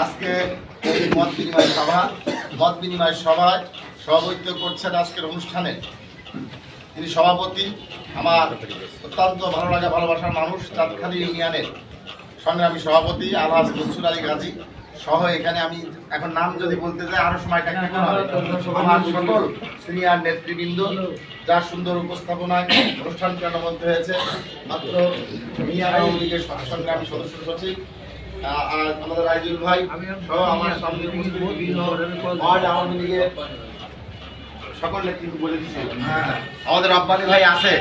আজকে এই মত বিনিময় সভা মত বিনিময় সভায় সভাপতিত্ব করছেন আজকের অনুষ্ঠানে। তিনি সভাপতি আমার অত্যন্ত ভালো লাগা ভালোবাসার মানুষ চাঁদখালি ইউনিয়নের সংগ্রামী সভাপতি আলহাজ মনসুর আলী গাজী সহ এখানে আমি এখন নাম যদি বলতে যাই আরও সময়টা আমার সকল সিনিয়র নেতৃবৃন্দ যার সুন্দর উপস্থাপনায় অনুষ্ঠান প্রাণবদ্ধ হয়েছে মাত্র মিয়ার আওয়ামী লীগের সংগ্রামী সদস্য সচিব আর আমাদের রাইজুল ভাই সহ আমার সামনে উপস্থিত বিভিন্ন ওয়ার্ড আওয়ামী লীগের সকল নেতৃত্ব বলে দিচ্ছে। হ্যাঁ, আমাদের রব্বানি ভাই আছে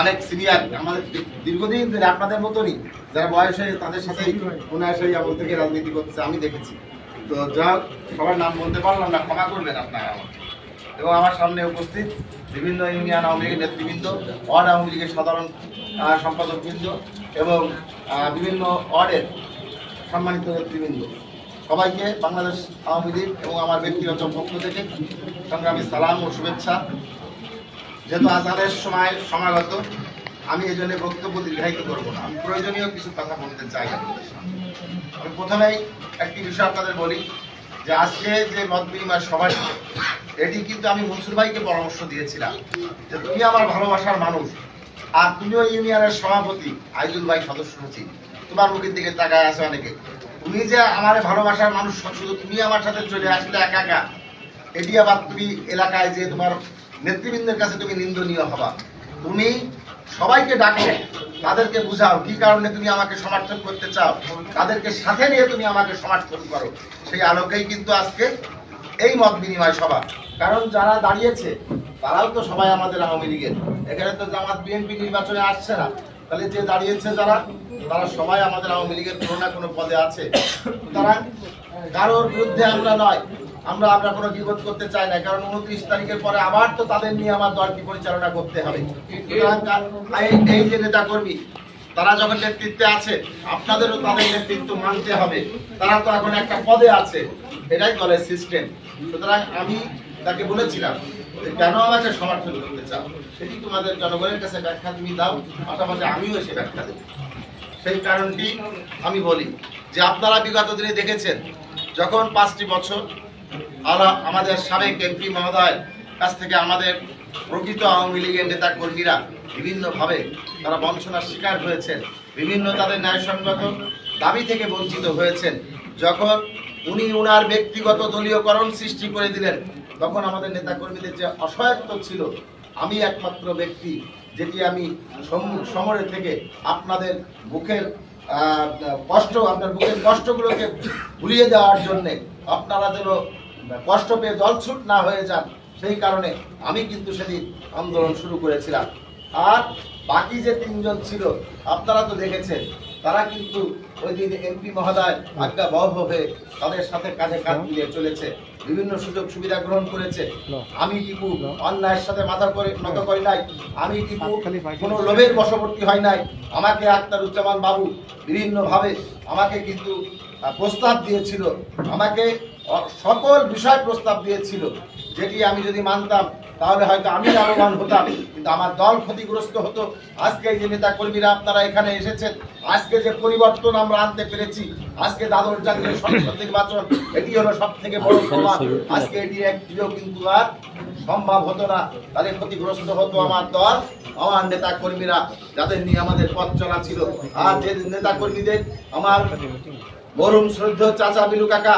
অনেক সিনিয়র আমাদের দীর্ঘদিন ধরে আপনাদের মতনই যারা বয়সে তাদের সাথে উনাশে আমল থেকে রাজনীতি করছে আমি দেখেছি। তো যা সবার নাম বলতে পারলাম না ক্ষমা করবেন আপনারা আমাকে। এবং আমার সামনে উপস্থিত বিভিন্ন ইউনিয়ন আওয়ামী লীগের নেতৃবৃন্দ ওয়ার্ড আওয়ামী লীগের সাধারণ সম্পাদকবৃন্দ এবং বিভিন্ন ওয়ার্ডের সম্মানিত নেতৃবৃন্দ, সবাইকে বাংলাদেশ আওয়ামী লীগ এবং আমার ব্যক্তিগত পক্ষ থেকে সংগ্রামী সালাম ও শুভেচ্ছা। যেহেতু আজানের সময় সমাগত, আমি এই জন্য বক্তব্য দীর্ঘায়িত করব না। আমি প্রয়োজনীয় কিছু কথা বলতে চাই আমি প্রথমেই একটি বিষয় আপনাদের বলি যে আজকে যে মত বিনিময় সভা এটি কিন্তু আমি মনসুর ভাইকে পরামর্শ দিয়েছিলাম যে তুমি আমার ভালোবাসার মানুষ, আর তুমিও ইউনিয়নের সভাপতি আইজুল ভাই সদস্য সচিব। তোমার মুখের দিকে তাকায় আছে অনেকে। তুমি যে আমার ভালোবাসার মানুষ, শুধু তুমি আমার সাথে চলে আসলে একা একা। এটি আবার তুমি এলাকায় যে তোমার নেতৃবৃন্দের কাছে তুমি নিন্দনীয় হবা। তুমি সবাইকে ডাকো, তাদেরকে বুঝাও কি কারণে তুমি আমাকে সমর্থন করতে চাও। তাদেরকে সাথে নিয়ে তুমি আমাকে সমর্থন করো। সেই আলোকেই কিন্তু আজকে এই মত বিনিময় সভা। কারণ যারা দাঁড়িয়েছে, তারাও তো সবাই আমাদের আওয়ামী লীগের। এখানে তো জামাত, বিএনপি নির্বাচনে আসছে না। তাহলে যে দাঁড়িয়েছে যারা, তারা সবাই আমাদের আওয়ামী লীগের কোনো না কোনো পদে আছে। তারা কারোর বিরুদ্ধে আমরা নয়, আমরা আমরা কোনো বিপদ করতে চাই না, কারণ উনত্রিশ তারিখের পরে আবার তো তাদের নিয়ে আমার দলটি পরিচালনা করতে হবে। এই- যে নেতা কর্মী তারা যখন নেতৃত্বে আছে, আপনাদেরও তাদের নেতৃত্ব মানতে হবে। তারা তো এখন একটা পদে আছে, এটাই দলের সিস্টেম সুতরাং আমি তাকে বলেছিলাম কেন আমাকে সমর্থন করতে চাও? সেটি তোমাদের জনগণের কাছে ব্যাখ্যা তুমি দাও, পাশাপাশি আমিও সে ব্যাখ্যা দেবো। সেই কারণটি আমি বলি যে আপনারা বিগত দিনে দেখেছেন, যখন পাঁচটি বছর আলা- আমাদের সাবেক এমপি মহোদয় কাছ থেকে আমাদের প্রকৃত আওয়ামী লীগের নেতা কর্মীরা বিভিন্নভাবে তারা বঞ্চনার শিকার হয়েছেন, বিভিন্ন তাদের ন্যায়সঙ্গত দাবি থেকে বঞ্চিত হয়েছেন, যখন উনি উনার ব্যক্তিগত দলীয়করণ সৃষ্টি করে দিলেন তখন আমাদের নেতা কর্মীদের যে অসহায়ত্ব ছিল, আমি একমাত্র ব্যক্তি যেটি আমি সম- সমরে থেকে আপনাদের মুখের কষ্ট, আপনার বুকের কষ্টগুলোকে ভুলিয়ে দেওয়ার জন্যে আপনারা যেন কষ্ট পেয়ে দলছুট না হয়ে যান, সেই কারণে আমি কিন্তু সেদিন আন্দোলন শুরু করেছিলাম। আর বাকি যে তিনজন ছিল, আপনারা তো দেখেছেন, তারা কিন্তু ওই দিন এমপি মহোদয় আজ্ঞা বহ হয়ে তাদের সাথে কাঁধে কাঁধ মিলিয়ে চলেছে। বিভিন্ন সুযোগ সুবিধা গ্রহণ করেছে। আমি টিপু অন্যায়ের সাথে মাথা করে নত করি নাই। আমি টিপু কোনো লোভের বশবর্তী হয় নাই। আমাকে আক্তারুজ্জামান বাবু বিভিন্নভাবে আমাকে কিন্তু প্রস্তাব দিয়েছিল। আমাকে সকল বিষয় প্রস্তাব দিয়েছিল যেটি আমি যদি মানতাম তাহলে হয়তো আমি লাভবান হতাম কিন্তু আমার দল ক্ষতিগ্রস্ত হতো। আজকে যে নেতা কর্মীরা আপনারা এখানে এসেছেন আজকে যে পরিবর্তন আমরা আনতে পেরেছি আজকে দ্বাদশ জাতীয় সংসদ নির্বাচন এটি হলো সব থেকে বড় প্রমাণ। আজকে এটি একটিও কিন্তু আর সম্ভব হতো না। তাহলে ক্ষতিগ্রস্ত হতো আমার দল আমার নেতা কর্মীরা যাদের নিয়ে আমাদের পথ চলা ছিল। আর যে নেতা কর্মীদের আমার মরুম শ্রদ্ধ চাচা বিলু কাকা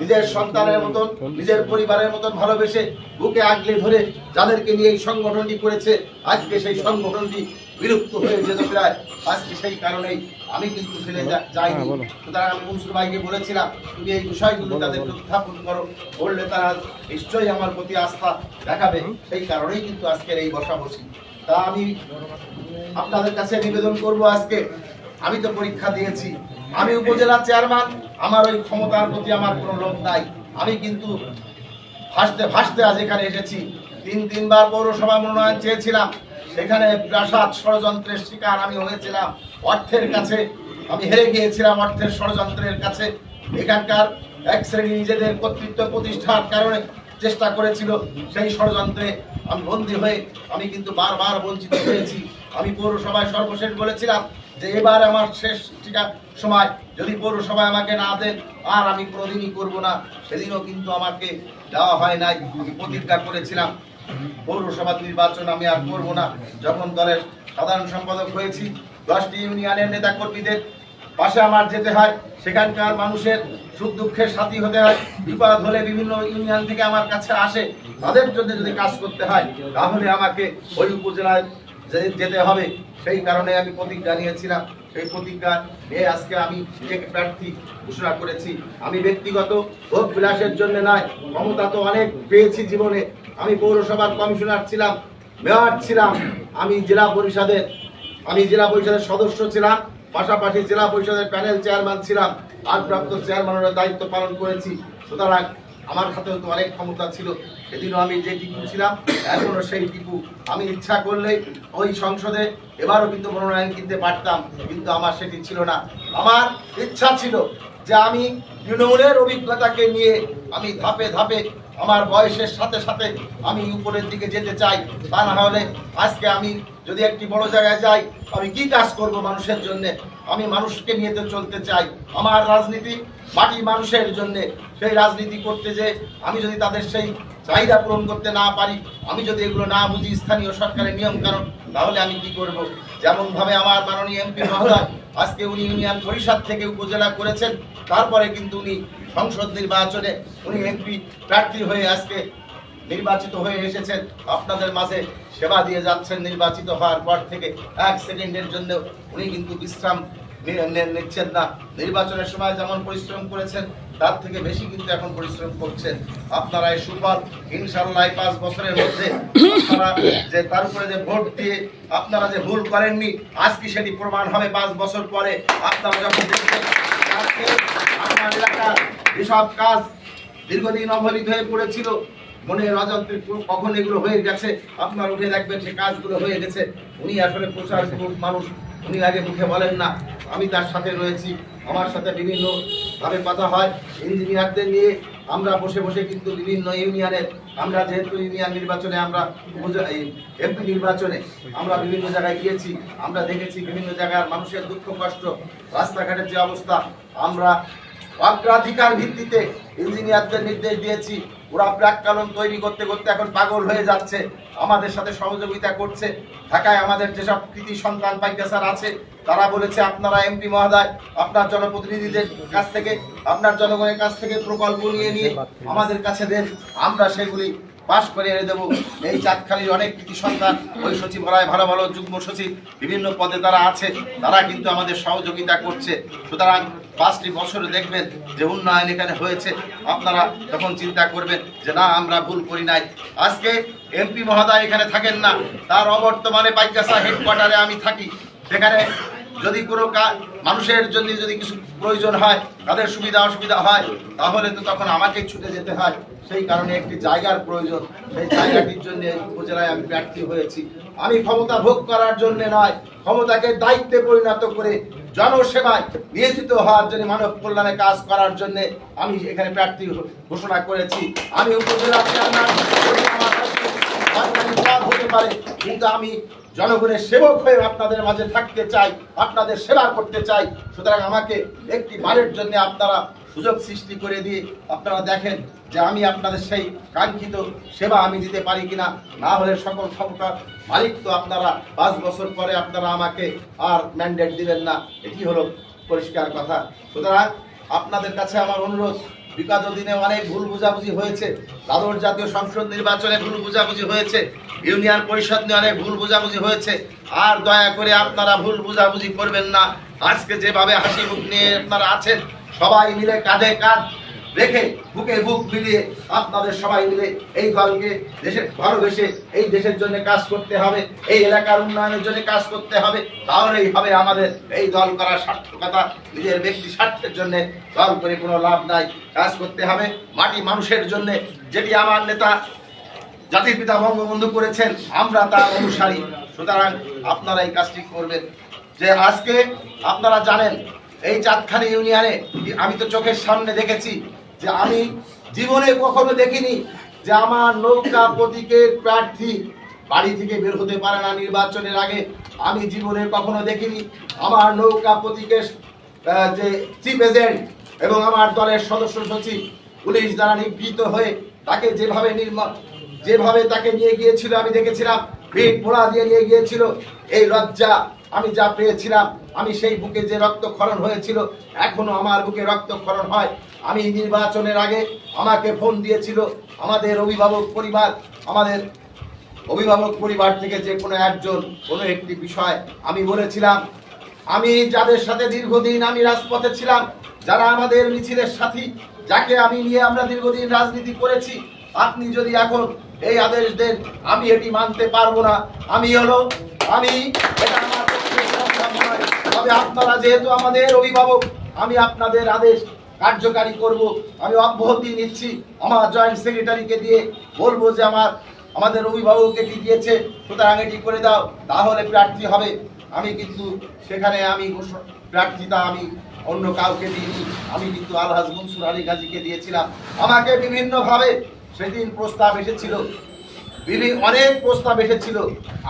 নিজের সন্তানের মতন নিজের পরিবারের মতন ভালোবেসে বুকে আগলে ধরে যাদেরকে নিয়ে এই সংগঠনটি করেছে আজকে সেই সংগঠনটি বিলুপ্ত হয়ে যেত প্রায়। আজকে সেই কারণেই আমি কিন্তু ফেলে যাইনি। সুতরাং আমি মনসুর ভাইকে বলেছিলাম তুমি এই বিষয়গুলো তাদেরকে উত্থাপন করো বললে তারা নিশ্চয়ই আমার প্রতি আস্থা দেখাবে। সেই কারণেই কিন্তু আজকের এই বসাবসি। তা আমি আপনাদের কাছে নিবেদন করব আজকে। আমি তো পরীক্ষা দিয়েছি। আমি উপজেলা চেয়ারম্যান, আমার ওই ক্ষমতার প্রতি আমার কোনো লোভ নাই। আমি কিন্তু ভাসতে ভাসতে আজ এখানে এসেছি। তিন তিনবার পৌরসভা মনোনয়ন চেয়েছিলাম। সেখানে প্রাসাদ ষড়যন্ত্রের শিকার আমি হয়েছিলাম। অর্থের কাছে আমি হেরে গিয়েছিলাম অর্থের ষড়যন্ত্রের কাছে। এখানকার এক শ্রেণি নিজেদের কর্তৃত্ব প্রতিষ্ঠার কারণে চেষ্টা করেছিল সেই ষড়যন্ত্রে আমি বন্দী হয়ে আমি কিন্তু বারবার বঞ্চিত হয়েছি। আমি পৌরসভায় সর্বশেষ বলেছিলাম যে এবার আমার শেষ টিকা সময়। যদি পৌরসভায় আমাকে না দেন, আর আমি কোনোদিনই করব না। সেদিনও কিন্তু আমাকে দেওয়া হয় নাই, প্রতিজ্ঞা করেছিলাম। পৌরসভা নির্বাচন আমি আর করব না। যখন দলের সাধারণ সম্পাদক হয়েছি, দশটি ইউনিয়নের নেতা কর্মীদের পাশে আমার যেতে হয়, সেখানকার মানুষের সুখ দুঃখের সাথী হতে হয় বিপদ হলে বিভিন্ন ইউনিয়ন থেকে আমার কাছে আসে। তাদের জন্য যদি কাজ করতে হয়, তাহলে আমাকে ওই উপজেলায় যেতে হবে। সেই কারণে আমি প্রতিজ্ঞা নিয়েছিলাম। সেই প্রতিজ্ঞা নিয়ে আজকে আমি নিজেকে প্রার্থী ঘোষণা করেছি, আমি ব্যক্তিগত ভোগ বিলাসের জন্য নয়, ক্ষমতা তো অনেক পেয়েছি জীবনে। আমি পৌরসভার কমিশনার ছিলাম, মেয়র ছিলাম, আমি জেলা পরিষদের, আমি জেলা পরিষদের সদস্য ছিলাম। পাশাপাশি জেলা পরিষদের প্যানেল চেয়ারম্যান ছিলাম, ভারপ্রাপ্ত চেয়ারম্যানের দায়িত্ব পালন করেছি। সুতরাং আমার হাতেও তো অনেক ক্ষমতা ছিল, সেদিনও আমি যে টিপু ছিলাম এখনও সেই টিপু। আমি ইচ্ছা করলে ওই সংসদে এবারও কিন্তু মনোনয়ন কিনতে পারতাম, কিন্তু আমার সেটি ছিল না। আমার ইচ্ছা ছিল যে আমি তৃণমূলের অভিজ্ঞতাকে নিয়ে আমি ধাপে ধাপে আমার বয়সের সাথে সাথে আমি উপরের দিকে যেতে চাই, তা না হলে আজকে আমি যদি একটি বড় জায়গায় যাই, আমি কি কাজ করব মানুষের জন্য? আমি মানুষকে নিয়ে তো চলতে চাই। আমার রাজনীতি মাটি মানুষের জন্য সেই রাজনীতি করতে যে আমি যদি তাদের সেই চাহিদা পূরণ করতে না পারি, আমি যদি এগুলো না বুঝি স্থানীয় সরকারের নিয়ম কারণ তাহলে আমি কি করব? যেমন ভাবে আমার মাননীয় এমপি মহোদয় আজকে উনি ইউনিয়ন পরিষদ থেকে উপজেলা করেছেন, তারপরে কিন্তু উনি সংসদ নির্বাচনে উনি এমপি প্রার্থী হয়ে আজকে নির্বাচিত হয়ে এসেছেন। আপনাদের মাঝে সেবা দিয়ে যাচ্ছেন নির্বাচিত হওয়ার পর থেকে এক সেকেন্ডের জন্য উনি কিন্তু বিশ্রাম নিচ্ছেন না। নির্বাচনের সময় যেমন পরিশ্রম করেছেন, তার থেকে বেশি কিন্তু এখন পরিশ্রম করছেন। আপনারা এই সুফল ইনশাল্লাহ পাঁচ বছরের মধ্যে আপনারা যে তার উপরে যে ভোট দিয়ে আপনারা যে ভুল করেননি আজকে সেটি প্রমাণ হবে পাঁচ বছর পরে? আপনারা যখন যেসব কাজ দীর্ঘদিন অবহেলিত হয়ে পড়েছিল, মনে অযন্ত্রে কখন এগুলো হয়ে গেছে, আপনার উঠে দেখবেন সে কাজগুলো হয়ে গেছে। উনি আসলে প্রচার মানুষ উনি আগে মুখে বলেন না, আমি তার সাথে রয়েছি, আমার সাথে বিভিন্ন ভাবে কথা হয়। ইঞ্জিনিয়ারদের নিয়ে আমরা বসে বসে কিন্তু বিভিন্ন ইউনিয়নের, আমরা যেহেতু ইউনিয়ন নির্বাচনে, আমরা এমপি নির্বাচনে আমরা বিভিন্ন জায়গায় গিয়েছি, আমরা দেখেছি বিভিন্ন জায়গার মানুষের দুঃখ, কষ্ট, রাস্তাঘাটের যে অবস্থা, আমরা অগ্রাধিকার ভিত্তিতে ইঞ্জিনিয়ারদের নির্দেশ দিয়েছি। ওরা প্রাককালন তৈরি করতে করতে এখন পাগল হয়ে যাচ্ছে, আমাদের সাথে সহযোগিতা করছে। ঢাকায় আমাদের যেসব কৃতি সন্তান পাইকাসার আছে, তারা বলেছে, আপনারা এমপি মহোদয়, আপনার জনপ্রতিনিধিদের কাছ থেকে, আপনার জনগণের কাছ থেকে প্রকল্প নিয়ে নিয়ে আমাদের কাছে দেন, আমরা সেগুলি পাশ করে এনে দেবো। এই চাঁদখালির অনেক কৃতি সন্তান, ওই সচিবালয়, ভালো ভালো যুগ্ম সচিব, বিভিন্ন পদে তারা আছে। তারা কিন্তু আমাদের সহযোগিতা করছে। সুতরাং পাঁচটি বছরে দেখবেন যে উন্নয়ন এখানে হয়েছে। আপনারা তখন চিন্তা করবেন যে না, আমরা ভুল করি নাই। আজকে এমপি মহোদয় এখানে থাকেন না। তার অবর্তমানে বাইকাসা হেডকোয়ার্টারে আমি থাকি। সেখানে যদি কোনো মানুষের জন্য যদি কিছু প্রয়োজন হয়, তাদের সুবিধা, অসুবিধা হয়, তাহলে তো তখন আমাকে ছুটে যেতে হয়। সেই কারণে একটি জায়গার প্রয়োজন। সেই জায়গাটির জন্য উপজেলায় আমি প্রার্থী হয়েছি। আমি ক্ষমতা ভোগ করার জন্য নয়, ক্ষমতাকে দায়িত্বে পরিণত করে জনসেবায় নিয়োজিত হওয়ার জন্য, মানব কল্যাণে কাজ করার জন্য আমি এখানে প্রার্থী ঘোষণা করেছি। আমি উপজেলা চেয়ারম্যান হতে পারে, কিন্তু আমি জনগণের সেবক হয়ে আপনাদের মাঝে থাকতে চাই, আপনাদের সেবা করতে চাই। সুতরাং আমাকে একটি বারের জন্য আপনারা সুযোগ সৃষ্টি করে দিয়ে আপনারা দেখেন যে আমি আপনাদের সেই কাঙ্ক্ষিত সেবা আমি দিতে পারি কিনা। না হলে সকল ক্ষমতা মালিক তো আপনারা পাঁচ বছর পরে আপনারা আমাকে আর ম্যান্ডেট দিবেন না। এটি হলো পরিষ্কার কথা। সুতরাং আপনাদের কাছে আমার অনুরোধ বিগত দিনে অনেক ভুল বুঝাবুঝি হয়েছে। দাদর জাতীয় সংসদ নির্বাচনে ভুল বুঝাবুঝি হয়েছে। ইউনিয়ন পরিষদ নিয়ে অনেক ভুল বুঝাবুঝি হয়েছে। আর দয়া করে আপনারা ভুল বুঝাবুঝি করবেন না। আজকে যেভাবে হাসি মুখ নিয়ে আপনারা আছেন, সবাই মিলে কাঁধে কাঁধ রেখে বুকে বুক মিলিয়ে আপনাদের সবাই মিলে এই দলকে দেশের ভালোবেসে এই দেশের জন্য কাজ করতে হবে, এই এলাকার উন্নয়নের জন্য কাজ করতে হবে, তাহলেই হবে আমাদের এই দল করার সার্থকতা। নিজের ব্যক্তি স্বার্থের জন্য দল করে কোনো লাভ নাই, কাজ করতে হবে। মাটি মানুষের জন্য যেটি আমার নেতা জাতির পিতা বঙ্গবন্ধু করেছেন, আমরা তার অনুসারী। সুতরাং আপনারা এই কাজটি করবেন। যে আজকে আপনারা জানেন, এই চাঁদখানি ইউনিয়নে, আমি তো চোখের সামনে দেখেছি যে আমি জীবনে কখনো দেখিনি যে আমার নৌকা প্রতীকের প্রার্থী বাড়ি থেকে বের হতে পারে না নির্বাচনের আগে। আমি জীবনে কখনো দেখিনি আমার নৌকা প্রতীকের যে চিফ এজেন্ট এবং আমার দলের সদস্য সচিব, পুলিশ দ্বারা নিগৃহীত হয়ে তাকে যেভাবে নির্মা, যেভাবে তাকে নিয়ে গিয়েছিল, আমি দেখেছিলাম পেট পোড়া দিয়ে নিয়ে গিয়েছিল। এই লজ্জা আমি যা পেয়েছিলাম, আমি সেই বুকে যে রক্তক্ষরণ হয়েছিল, এখনও আমার বুকে রক্তক্ষরণ হয়। আমি নির্বাচনের আগে আমাকে ফোন দিয়েছিল আমাদের অভিভাবক পরিবার, আমাদের অভিভাবক পরিবার থেকে যে কোনো একজন, কোনো একটি বিষয় আমি বলেছিলাম, আমি যাদের সাথে দীর্ঘদিন আমি রাজপথে ছিলাম, যারা আমাদের মিছিলের সাথী, যাকে আমি নিয়ে আমরা দীর্ঘদিন রাজনীতি করেছি, আপনি যদি এখন এই আদেশ দেন, আমি এটি মানতে পারব না। আমি হলো, আমি। তবে আপনারা যেহেতু আমাদের অভিভাবক, আমি আপনাদের আদেশ কার্যকারী করব। আমি অব্যাহতি নিচ্ছি। আমার জয়েন্ট সেক্রেটারিকে দিয়ে বলব যে আমার, আমাদের অভিভাবক এটি দিয়েছে, সুতরাং এটি করে দাও, তাহলে প্রার্থী হবে। আমি কিন্তু সেখানে আমি প্রার্থিতা আমি অন্য কাউকে দিইনি। আমি কিন্তু আলহাজ মনসুর আলী গাজীকে দিয়েছিলাম। আমাকে বিভিন্নভাবে সেদিন প্রস্তাব এসেছিল। বিভিন্ন অনেক প্রস্তাব এসেছিল।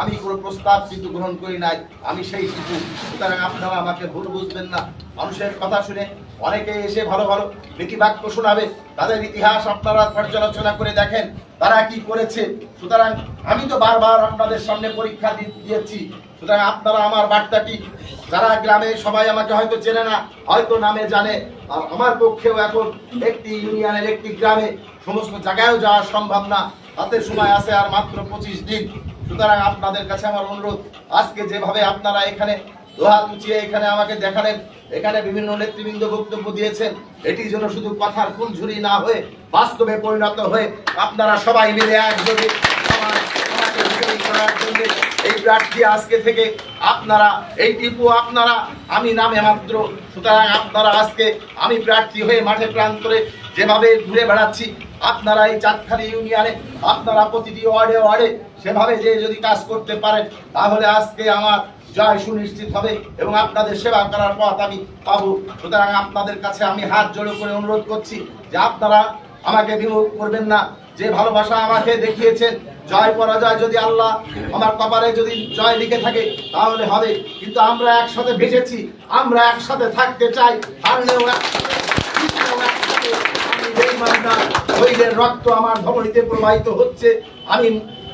আমি কোনো প্রস্তাব কিন্তু গ্রহণ করি নাই। আমি সেই শিশু। সুতরাং আপনারা আমাকে ভুল বুঝবেন না। মানুষের কথা শুনে অনেকে এসে ভালো ভালো নীতিবাক্য শোনাবে। তাদের ইতিহাস আপনারা পর্যালোচনা করে দেখেন তারা কি করেছে। সুতরাং আমি তো বারবার আপনাদের সামনে পরীক্ষা দিয়েছি। সুতরাং আপনারা আমার বার্তাটি যারা গ্রামে সবাই আমাকে হয়তো চেনে না, হয়তো নামে জানে। আর আমার পক্ষেও এখন একটি ইউনিয়নের একটি গ্রামে সমস্ত জায়গায়ও যাওয়া সম্ভব না। হাতে সময় আছে আর মাত্র পঁচিশ দিন। সুতরাং আপনাদের কাছে আমার অনুরোধ, আজকে যেভাবে আপনারা এখানে দোহাত উঁচিয়ে এখানে আমাকে দেখালেন, এখানে বিভিন্ন নেতৃবৃন্দ বক্তব্য দিয়েছেন, এটি যেন শুধু কথার ফুলঝুরি না হয়ে, বাস্তবে পরিণত হয়ে আপনারা সবাই মিলে একযোগে এই প্রার্থী আজকে থেকে আপনারা, এই টিপু আপনারা, আমি নামে মাত্র। সুতরাং আপনারা আজকে আমি প্রার্থী হয়ে মাঠে প্রান্তরে যেভাবে ঘুরে বেড়াচ্ছি আপনারা এই চাঁদখালি ইউনিয়নে, আপনারা প্রতিটি ওয়ার্ডে ওয়ার্ডে সেভাবে যে যদি কাজ করতে পারেন, তাহলে আজকে আমার জয় সুনিশ্চিত হবে এবং আপনাদের সেবা করার পথ আমি পাবো। সুতরাং আপনাদের কাছে আমি হাত জোড়ো করে অনুরোধ করছি যে আপনারা আমাকে বিমুখ করবেন না। যে ভালোবাসা আমাকে দেখিয়েছেন, জয় পরাজয় যদি আল্লাহ আমার কপালে যদি জয় লিখে থাকে, তাহলে হবে। কিন্তু আমরা একসাথে ভেসেছি, আমরা একসাথে থাকতে চাই, হারলেও একসাথে শরীরের রক্ত আমার ধমনীতে প্রবাহিত হচ্ছে। আমি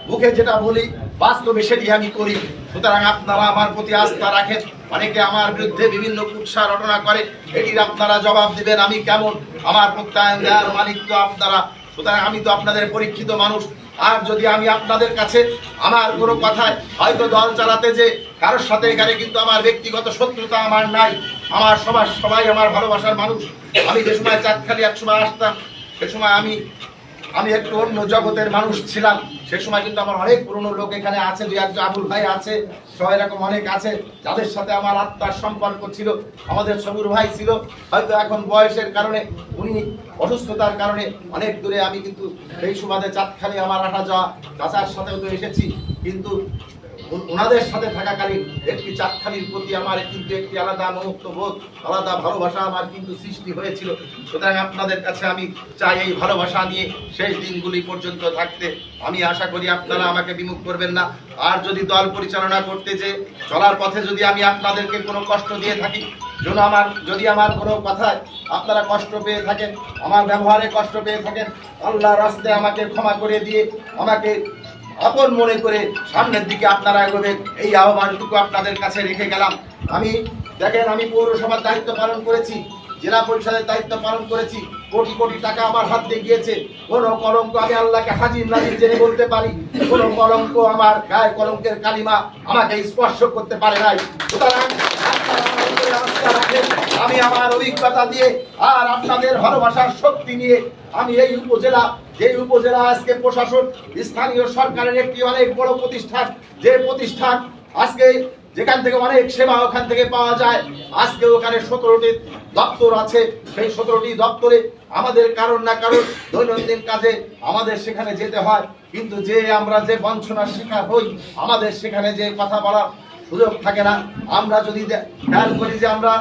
মুখে যেটা বলি, বাস্তবে সেটি আমি করি। সুতরাং আপনারা আমার প্রতি আস্থা রাখেন। অনেকে আমার বিরুদ্ধে বিভিন্ন কুৎসা রটনা করে। এটির আপনারা জবাব দিবেন, আমি কেমন? আমার প্রত্যয়ন দেওয়ার মালিক তো আপনারা। সুতরাং আমি তো আপনাদের পরীক্ষিত মানুষ। আর যদি আমি আপনাদের কাছে আমার কোনো কথায় হয়তো দল চালাতে যে কারোর সাথে এখানে কিন্তু আমার ব্যক্তিগত শত্রুতা আমার নাই, আমার সবার সবাই আমার ভালোবাসার মানুষ। আমি যে সময় চাঁদখালি এক সময় আসতাম, সে সময় আমি আমি একটু অন্য জগতের মানুষ ছিলাম। সে সময় কিন্তু আমার অনেক পুরনো লোক এখানে আছে, দুই একজন আবুল ভাই আছে সবাই এরকম অনেক আছে, যাদের সাথে আমার আত্মার সম্পর্ক ছিল, আমাদের সবুর ভাই ছিল। হয়তো এখন বয়সের কারণে, উনি অসুস্থতার কারণে অনেক দূরে আমি কিন্তু সেই সুবাদে চাঁদখালি আমার আসা যাওয়া, চাচার সাথেও তো এসেছি। কিন্তু ওনাদের সাথে থাকাকালীন একটি চাঁদখালির প্রতি আমার কিন্তু একটি আলাদা মমত্ব বোধ, আলাদা ভালোবাসা আমার কিন্তু সৃষ্টি হয়েছিল। সুতরাং আপনাদের কাছে আমি চাই এই ভালোবাসা নিয়ে শেষ দিনগুলি পর্যন্ত থাকতে। আমি আশা করি আপনারা আমাকে বিমুখ করবেন না। আর যদি দল পরিচালনা করতে যে চলার পথে যদি আমি আপনাদেরকে কোনো কষ্ট দিয়ে থাকি, যেন আমার যদি আমার কোনো কথায় আপনারা কষ্ট পেয়ে থাকেন, আমার ব্যবহারে কষ্ট পেয়ে থাকেন আল্লাহ রাস্তায় আমাকে ক্ষমা করে দিয়ে আমাকে আপন মনে করে সামনের দিকে আপনারা এগোবেন। এই আহ্বানটুকু আপনাদের কাছে রেখে গেলাম। আমি, দেখেন, আমি পৌরসভার দায়িত্ব পালন করেছি, জেলা পরিষদের দায়িত্ব পালন করেছি। কোটি কোটি টাকা আমার হাত দিয়ে গিয়েছে। কোন কলঙ্ক আমি আল্লাহকে হাজির নাজির জেনে বলতে পারি। কোনো কলঙ্ক আমার গায়ে কলঙ্কের কালিমা আমাকে স্পর্শ করতে পারে নাই। সুতরাং। আমি আমার অভিজ্ঞতা দিয়ে আর আপনাদের ভালোবাসার শক্তি নিয়ে আমি এই উপজেলা যে উপজেলা আজকে প্রশাসন, স্থানীয় সরকারের একটি অনেক বড় প্রতিষ্ঠান। যে প্রতিষ্ঠান আজকে যেখান থেকে অনেক সেবা ওখান থেকে পাওয়া যায়, আজকে ওখানে সতেরোটি দপ্তর আছে। সেই সতেরোটি দপ্তরে আমাদের কারণ না কারণ দৈনন্দিন কাজে আমাদের সেখানে যেতে হয়। কিন্তু যে আমরা যে বঞ্চনার শিকার হই, আমাদের সেখানে যে কথা বলার সুযোগ থাকে না। আমরা যদি খেয়াল করি যে আমরা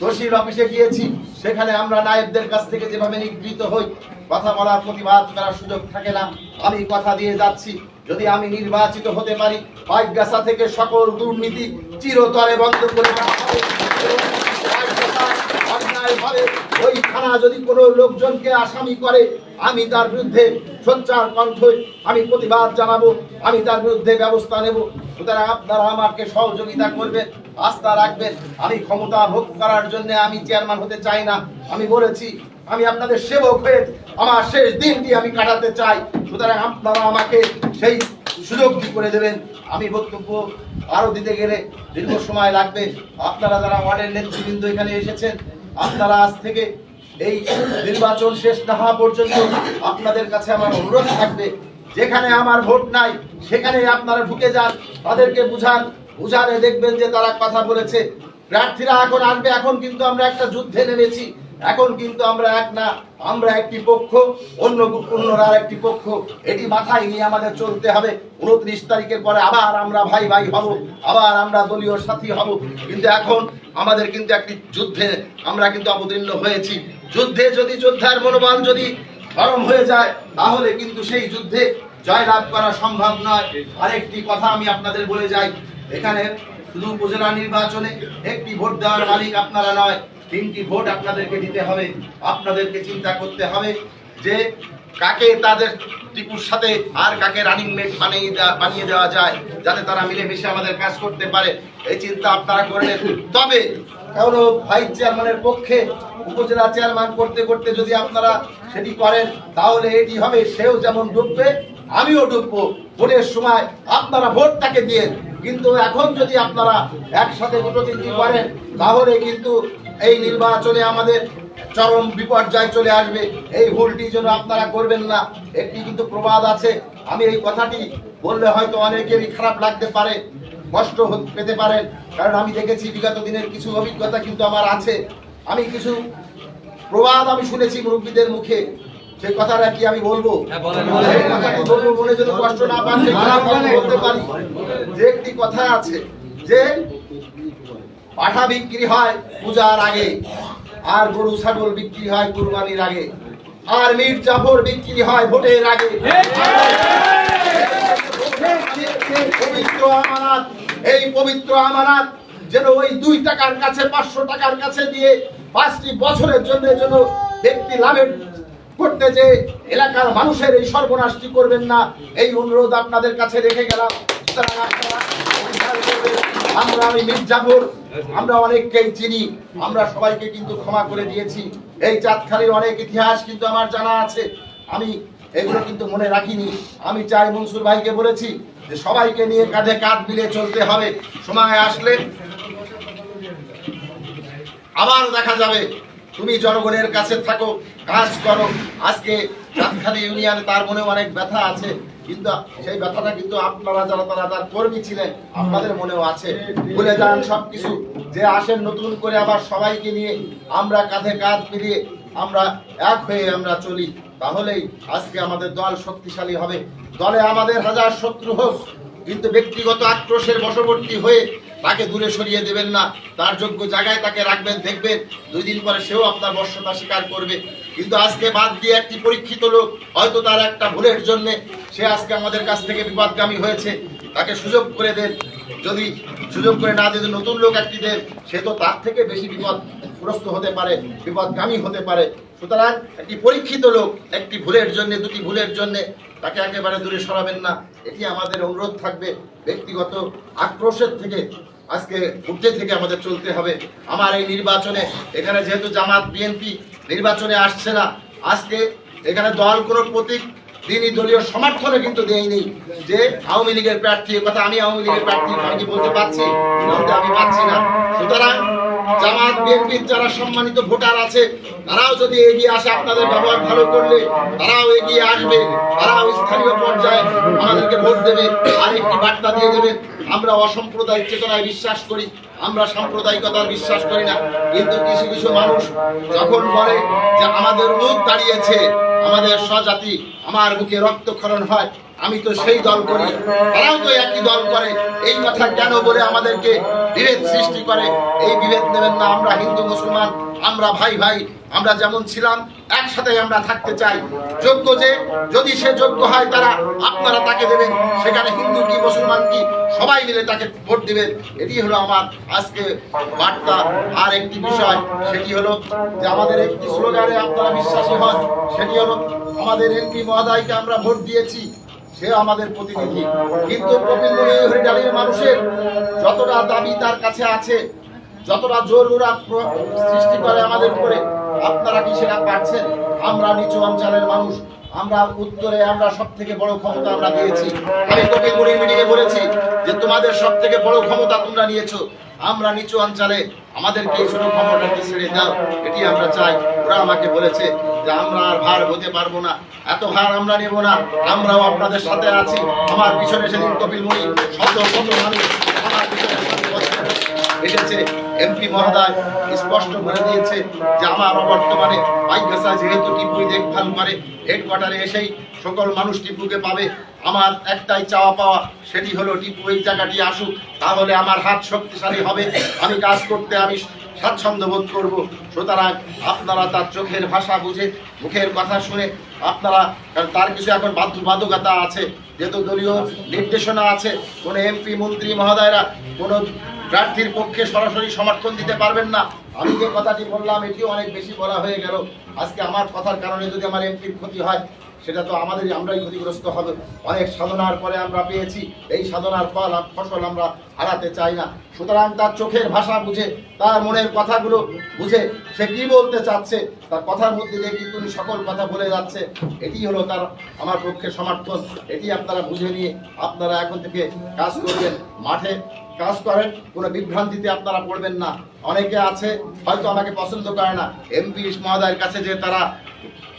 দোষীর অফিসে গিয়েছি, সেখানে আমরা নায়েবদের কাছ থেকে যেভাবে নিগৃহীত হই, কথা বলার প্রতিবাদ করার সুযোগ থাকে না। আমি কথা দিয়ে যাচ্ছি, যদি আমি নির্বাচিত হতে পারি পাইগাছা থেকে সকল দুর্নীতি চিরতরে বন্ধ করে ওই থানা যদি কোনো লোকজনকে আসামি করে, আমি তার বিরুদ্ধে সোচ্চার কণ্ঠে আমি প্রতিবাদ জানাব, আমি তার বিরুদ্ধে ব্যবস্থা নেব। সুতরাং আপনারা আমাকে সহযোগিতা করবেন, আস্থা রাখবেন। আমি ক্ষমতা ভোগ করার জন্য আমি চেয়ারম্যান হতে চাই না। আমি বলেছি, আমি আপনাদের সেবক হয়ে আমার শেষ দিনটি আমি কাটাতে চাই। সুতরাং আপনারা আমাকে সেই সুযোগটি করে দেবেন। আমি বক্তব্য আরও দিতে গেলে দীর্ঘ সময় লাগবে। আপনারা যারা ওয়ার্ডের নেতৃবৃন্দ এখানে এসেছেন, আপনারা আজ থেকে এই নির্বাচন শেষ না হওয়া পর্যন্ত আপনাদের কাছে আমার অনুরোধ থাকবে। যেখানে আমার ভোট নাই সেখানে আপনারা ঢুকে যান। তাদেরকে বুঝান, বুঝালে দেখবেন যে তারা কথা বলেছে। প্রার্থীরা এখন আসবে, এখন কিন্তু আমরা একটা যুদ্ধে নেমেছি। এখন কিন্তু আমরা এক না, আমরা একটি পক্ষ, অন্য অন্যরা একটি পক্ষ। এটি মাথায় নিয়ে আমাদের চলতে হবে। উনত্রিশ তারিখের পরে আবার আমরা ভাই ভাই হব, আবার আমরা দলীয় সাথী হব। কিন্তু এখন আমাদের কিন্তু একটি যুদ্ধে আমরা কিন্তু অবতীর্ণ হয়েছি। যুদ্ধে যদি যোদ্ধার মনোবল যদি গরম হয়ে যায়, তাহলে কিন্তু সেই যুদ্ধে জয়লাভ করা সম্ভব নয়। আরেকটি কথা আমি আপনাদের বলে যাই। এখানে শুধু উপজেলা নির্বাচনে একটি ভোট দেওয়ার মালিক আপনারা নয়, তিনটি ভোট আপনাদেরকে দিতে হবে। আপনাদেরকে চিন্তা করতে হবে যে কাকে তাদের টিপুর সাথে আর কাকে রানিং মেট বানিয়ে দেওয়া বানিয়ে দেওয়া যায়, যাতে তারা মিলেমিশে আমাদের কাজ করতে পারে, এই চিন্তা আপনারা করবেন তবে কোনো ভাইস চেয়ারম্যানের পক্ষে উপজেলা চেয়ারম্যান করতে করতে যদি আপনারা সেটি করেন, তাহলে এটি হবে, সেও যেমন ডুববে, আমিও ডুববো। ভোটের সময় আপনারা ভোটটাকে দিয়ে কিন্তু এখন যদি আপনারা একসাথে তিনটি করেন, তাহলে কিন্তু এই নির্বাচনে আমাদের চরম বিপর্যয় চলে আসবে। এই ভুলটি যেন আপনারা করবেন না একটি কিন্তু প্রবাদ আছে। আমি এই কথাটি বললে হয়তো অনেকেরই খারাপ লাগতে পারে কষ্ট পেতে পারেন কারণ আমি দেখেছি বিগত দিনের কিছু অভিজ্ঞতা কিন্তু আমার আছে। আমি কিছু প্রবাদ আমি শুনেছি মুরব্বীদের মুখে সেই কথাটা কি আমি বলব? কথাটি মনে যদি কষ্ট না পান বলতে পারি। যে একটি কথা আছে যে পাঠা বিক্রি হয় পূজার আগে। আর গরু, ছাগল বিক্রি হয় কুরবানির আগে। আর মির জাফর বিক্রি হয় ভোটের আগে। পবিত্র আমানত, এই পবিত্র আমানত যেন ওই দুই টাকার কাছে, পাঁচশো টাকার কাছে দিয়ে পাঁচটি বছরের জন্য যেন ব্যক্তি লাভের করতে যে এলাকার মানুষের এই সর্বনাশটি করবেন না, এই অনুরোধ আপনাদের কাছে রেখে গেলাম। আমরা আমি মির্জাপুর আমরা অনেককেই চিনি, আমরা সবাইকে কিন্তু ক্ষমা করে দিয়েছি। এই চাঁদখালির অনেক ইতিহাস কিন্তু আমার জানা আছে। আমি এগুলো কিন্তু মনে রাখিনি। আমি চাই মনসুর ভাইকে বলেছি যে সবাইকে নিয়ে কাঁধে কাঁধ মিলে চলতে হবে। সময় আসলে আবার দেখা যাবে। তুমি জনগণের কাছে থাকো, কাজ করো। আজকে চাঁদখালি ইউনিয়নে তার মনে অনেক ব্যথা আছে। কিন্তু সেই ব্যথাটা কিন্তু আপনারা যারা তারা তার কর্মী ছিলেন, আপনাদের মনেও আছে। ভুলে যান সবকিছু। যে আসেন নতুন করে আবার সবাইকে নিয়ে আমরা কাঁধে কাঁধ মিলিয়ে আমরা এক হয়ে আমরা চলি। তাহলেই আজকে আমাদের দল শক্তিশালী হবে। দলে আমাদের হাজার শত্রু হোক, কিন্তু ব্যক্তিগত আক্রোশের বশবর্তী হয়ে তাকে দূরে সরিয়ে দেবেন না। তার যোগ্য জায়গায় তাকে রাখবেন, দেখবেন। দুই দিন পরে সেও আপনার বর্ষতা স্বীকার করবে। কিন্তু আজকে বাদ দিয়ে একটি পরীক্ষিত লোক, হয়তো তার একটা ভুলের জন্য সে আজকে আমাদের কাছ থেকে বিপদগামী হয়েছে। তাকে সুযোগ করে দেন। যদি সুযোগ করে না দিয়ে নতুন লোক একটি দেন, সে তো তার থেকে বেশি বিপদগ্রস্ত হতে পারে, বিপদগামী হতে পারে। সুতরাং একটি পরীক্ষিত লোক একটি ভুলের জন্য, দুটি ভুলের জন্য তাকে একেবারে দূরে সরাবেন না। এটি আমাদের অনুরোধ থাকবে, ব্যক্তিগত আক্রোশের থেকে, আজকে ঊর্ধ্বে থেকে আমাদের চলতে হবে। আমার এই নির্বাচনে, এখানে যেহেতু জামাত বিএনপি নির্বাচনে আসছে না, আজকে এখানে দল কোনো প্রতীক দিনই দলীয় সমর্থনে কিন্তু দেয়নি যে আওয়ামী লীগের প্রার্থী কথা আমি আওয়ামী লীগের প্রার্থী, আমি বলতে পারছি? আমি পাচ্ছি না। সুতরাং জামাত, বিএনপির যারা সম্মানিত ভোটার আছে, তারাও যদি এগিয়ে আসে, আপনাদের ব্যবহার ভালো করলে তারাও এগিয়ে আসবে, তারাও স্থানীয় পর্যায়ে আমাদেরকে ভোট দেবে আর একটি বার্তা দিয়ে দেবে আমরা অসাম্প্রদায়িক চেতনায় বিশ্বাস করি, আমরা সাম্প্রদায়িকতার বিশ্বাস করি না, কিন্তু কিছু কিছু মানুষ যখন বলে যে আমাদের মুখ দাঁড়িয়েছে আমাদের স্বজাতি, আমার বুকে রক্তক্ষরণ হয়, আমি তো সেই দল করি। তারাও তো একই দল করে। এই কথা কেন বলে আমাদেরকে বিভেদ সৃষ্টি করে? এই বিভেদ নেবেন না। আমরা হিন্দু, মুসলমান, আমরা ভাই ভাই আমরা যেমন ছিলাম, একসাথে আমরা থাকতে চাই। যোগ্য যে, যদি সে যোগ্য হয়, তারা আপনারা তাকে দেবেন। সেখানে হিন্দু কি, মুসলমান কি, সবাই মিলে তাকে ভোট দিবেন। এটি হলো আমার আজকে বার্তা। আর একটি বিষয়, সেটি হলো যে আমাদের একটি স্লোগানে আপনারা বিশ্বাসী হন, সেটি হলো আমাদের এমপি মহোদয়কে আমরা ভোট দিয়েছি, সে আমাদের প্রতিনিধি। কিন্তু হরিডালির মানুষের যতটা দাবি তার কাছে আছে যতটা জোর সৃষ্টি করে আমাদের উপরে, আপনারা কি সেটা পাচ্ছেন আমরা নিচু অঞ্চলের মানুষ, আমরা উত্তরে আমরা সব থেকে বড় ক্ষমতা আমরা দিয়েছি আমি তোকে গড়ি মিটিয়ে বলেছি যে তোমাদের সব থেকে বড় ক্ষমতা তোমরা নিয়েছো। আমরা নিচু অঞ্চলে আমাদেরকে এই ছোট ক্ষমতাকে ছেড়ে দাও, এটি আমরা চাই। ওরা আমাকে বলেছে যে আমরা আর ভার হতে পারব না, এত ভার আমরা নেব না, আমরাও আপনাদের সাথে আছি। আমার পিছনে সেদিন কপিল মুনি, শত শত মানুষ আমার পিছনে এসেছে। এমপি মহোদয় স্পষ্ট করে দিয়েছে যে আমার বর্তমানে বাইকাসা যেহেতু টিপুই দেখভাল করে হেডকোয়ার্টারে এসেই সকল মানুষ টিপুকে পাবে। আমার একটাই চাওয়া পাওয়া, সেটি হলো টিপু এই জায়গাটি আসুক, তাহলে আমার হাত শক্তিশালী হবে। আমি কাজ করতে আমি স্বাচ্ছন্দ্য বোধ করব। সুতরাং আপনারা তার চোখের ভাষা বুঝে, মুখের কথা শুনে আপনারা তার কিছু এখন বাধ্যবাধকতা আছে। যেহেতু দলীয় নির্দেশনা আছে, কোনো এমপি, মন্ত্রী, মহোদয়রা কোনো প্রার্থীর পক্ষে সরাসরি সমর্থন দিতে পারবেন না। আমি যে কথাটি বললাম, এটিও অনেক বেশি বলা হয়ে গেল। আজকে আমার কথার কারণে যদি আমার এমপির ক্ষতি হয়, সেটা তো আমাদেরই, আমরাই ক্ষতিগ্রস্ত হবে। অনেক সাধনার পরে আমরা পেয়েছি। এই সাধনার ফল ফসল আমরা হারাতে চাই না। সুতরাং তার চোখের ভাষা বুঝে, তার মনের কথাগুলো বুঝে সে কি বলতে চাচ্ছে, তার কথার মধ্যে দিয়ে কিন্তু সকল কথা বলে যাচ্ছে। এটি হলো তার, আমার পক্ষে সমর্থন। এটি আপনারা বুঝে নিয়ে আপনারা এখন থেকে কাজ করবেন। মাঠে কাজ করেন, কোনো বিভ্রান্তিতে আপনারা পড়বেন না। অনেকে আছে, হয়তো আমাকে পছন্দ করে না। এমপি মহোদয়ের কাছে যে তারা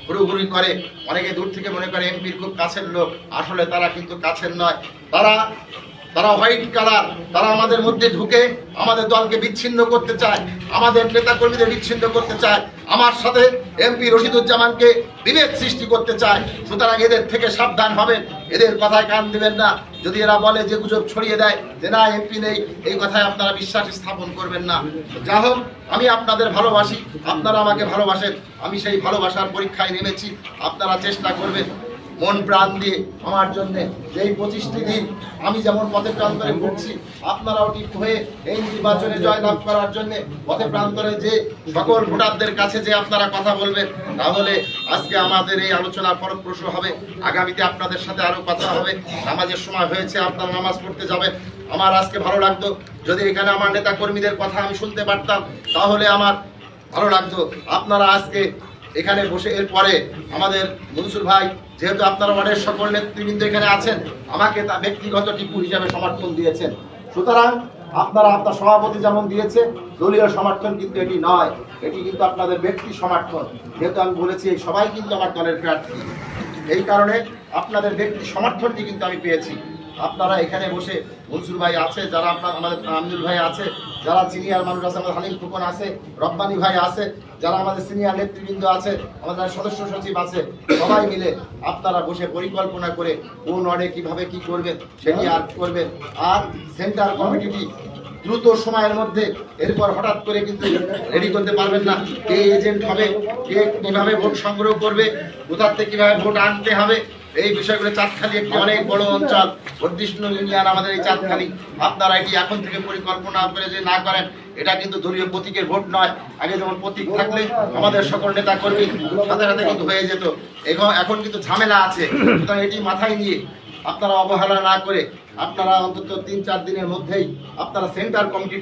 ঘুরুঘুরি করে, অনেকে দূর থেকে মনে করে এমপির খুব কাছের লোক। আসলে তারা কিন্তু কাছের নয়। তারা তারা হোয়াইট কালার তারা আমাদের মধ্যে ঢুকে আমাদের দলকে বিচ্ছিন্ন করতে চায়, আমাদের নেতা কর্মীদের বিচ্ছিন্ন করতে চায়, আমার সাথে এমপি রশিদুজ্জামানকে বিভেদ সৃষ্টি করতে চায়। সুতরাং এদের থেকে সাবধান হবেন, এদের কথায় কান দিবেন না। যদি এরা বলে যে গুজব ছড়িয়ে দেয়, যে না এমপি নেই, এই কথায় আপনারা বিশ্বাস স্থাপন করবেন না। যা হোক, আমি আপনাদের ভালোবাসি, আপনারা আমাকে ভালোবাসেন, আমি সেই ভালোবাসার পরীক্ষায় নেমেছি, আপনারা চেষ্টা করবেন। মন প্রাণ দিয়ে আমার জন্য এই পঁচিশটি দিন, আমি যেমন পথে প্রান্তরে ঘুরছি, আপনারাও ঠিক হয়ে এই নির্বাচনে জয়লাভ করার জন্য পথে প্রান্তরে যে সকল ভোটারদের কাছে যে আপনারা কথা বলবেন, তাহলে আজকে আমাদের এই আলোচনা ফলপ্রসূ হবে। আগামীতে আপনাদের সাথে আরও কথা হবে। নামাজের সময় হয়েছে, আপনারা নামাজ পড়তে যাবেন। আমার আজকে ভালো লাগতো, যদি এখানে আমার নেতা কর্মীদের কথা আমি শুনতে পারতাম, তাহলে আমার ভালো লাগতো। আপনারা আজকে এখানে বসে, এরপরে আমাদের মনসুর ভাই যেহেতু আপনার ওয়ার্ডের সকল নেতৃবৃন্দ এখানে আছেন, আমাকে তা ব্যক্তিগত টিপু হিসাবে সমর্থন দিয়েছেন। সুতরাং আপনারা আপনার সভাপতি যেমন দিয়েছে, দলীয় সমর্থন কিন্তু এটি নয়, এটি কিন্তু আপনাদের ব্যক্তি সমর্থন। যেহেতু আমি বলেছি, এই সবাই কিন্তু আমার দলের প্রার্থী। এই কারণে আপনাদের ব্যক্তি সমর্থনটি কিন্তু আমি পেয়েছি। আপনারা এখানে বসে মনসুর ভাই আছে, যারা আপনার আমাদের আমিনুল ভাই আছে, যারা সিনিয়র মানুষ আছে, আমাদের হালিম ফুকন আছে, রব্বানি ভাই আছে, যারা আমাদের সিনিয়র নেতৃবৃন্দ আছে, আমাদের সদস্য সচিব আছে, সবাই মিলে আপনারা বসে পরিকল্পনা করে কোন ওয়ার্ডে কীভাবে কি করবেন সেটি আর করবেন। আর সেন্টার কমিটিটি দ্রুত সময়ের মধ্যে এরপর হঠাৎ করে কিন্তু রেডি করতে পারবেন না। কে এজেন্ট হবে, কে কীভাবে ভোট সংগ্রহ করবে কোথার থেকে কীভাবে ভোট আনতে হবে এই বিষয়গুলো চাঁদখালি একটি অনেক বড় অঞ্চল। বর্ধিষ্ণু ইউনিয়ন আমাদের এই চাঁদখালি। আপনারা এটি এখন থেকে পরিকল্পনা করে যে না করেন, এটা কিন্তু দলীয় প্রতীকের ভোট নয়। আগে যেমন প্রতীক থাকলে আমাদের সকল নেতা কর্মী সাথে সাথে কিন্তু হয়ে যেত। এখন এখন কিন্তু ঝামেলা আছে। সুতরাং এটি মাথায় নিয়ে আপনারা অবহেলা না করে আপনারা অন্তত তিন চার দিনের মধ্যেই আপনারা সেন্টার কমিটি